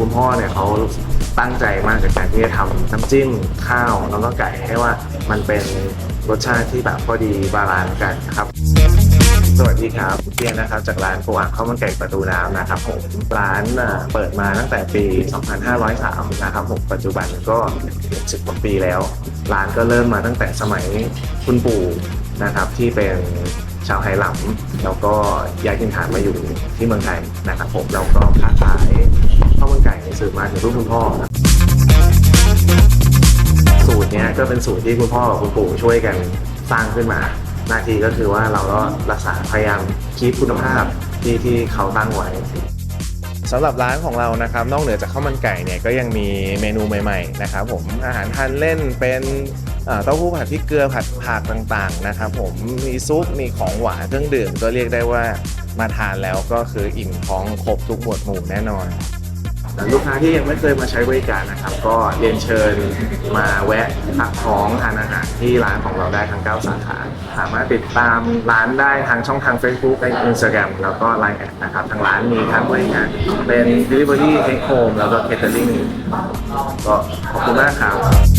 คุณพ่อเนี่ยเขาตั้งใจมากกับการที่จะทำน้ำจิ้มข้าวแล้วก็ไก่ให้ว่ามันเป็นรสชาติที่แบบพอดีบาลานซ์กันนะครับ สวัสดีครับเพียนนะครับ จากร้านกอ่างข้าวมันไก่ประตูน้ำนะครับผมร้านเปิดมาตั้งแต่ปี 2503 นะครับผมปัจจุบันก็ 10กว่าปีแล้ว ร้านก็เริ่มมาตั้งแต่สมัยคุณปู่นะครับที่เป็นชาวไหหลำแล้วก็ย้ายถิ่นฐานมาอยู่ที่เมืองไทยนะครับผมแล้วก็ค้าขืบมาถึงรุ่นคุณพ่อสูตรเนี้ยก็เป็นสูตรที่คุณพ่อกับคุณปู่ช่วยกันสร้างขึ้นมา หน้าที่ก็คือว่าเราก็รักษาพยายามคีปคุณภาพที่ที่เขาตั้งไว้สำหรับร้านของเรานะครับนอกเหนือจากข้าวมันไก่เนี่ยก็ยังมีเมนูใหม่ๆนะครับผมอาหารทานเล่นเป็นเอ่อเต้าหู้ผัดพริกเกลือผัดผักต่างๆนะครับผมมีซุปมีของหวานเครื่องดื่มก็เรียกได้ว่ามาทานแล้วก็คืออิ่มท้องครบทุกหมวดหมู่แน่นอน ลูกค้าที่ยังไม่เคยมาใช้บริการนะครับ ก็เรียนเชิญมาแวะพักท้องทานอาหารที่ร้านของเราได้ทั้ง 9 สาขา สามารถติดตามร้านได้ทางช่องทาง Facebook และ Instagram แล้วก็ Line แอดนะครับ ทางร้านมีทั้งบริการเป็น Delivery Take Home แล้วก็ Catering ก็ขอบคุณมากครับ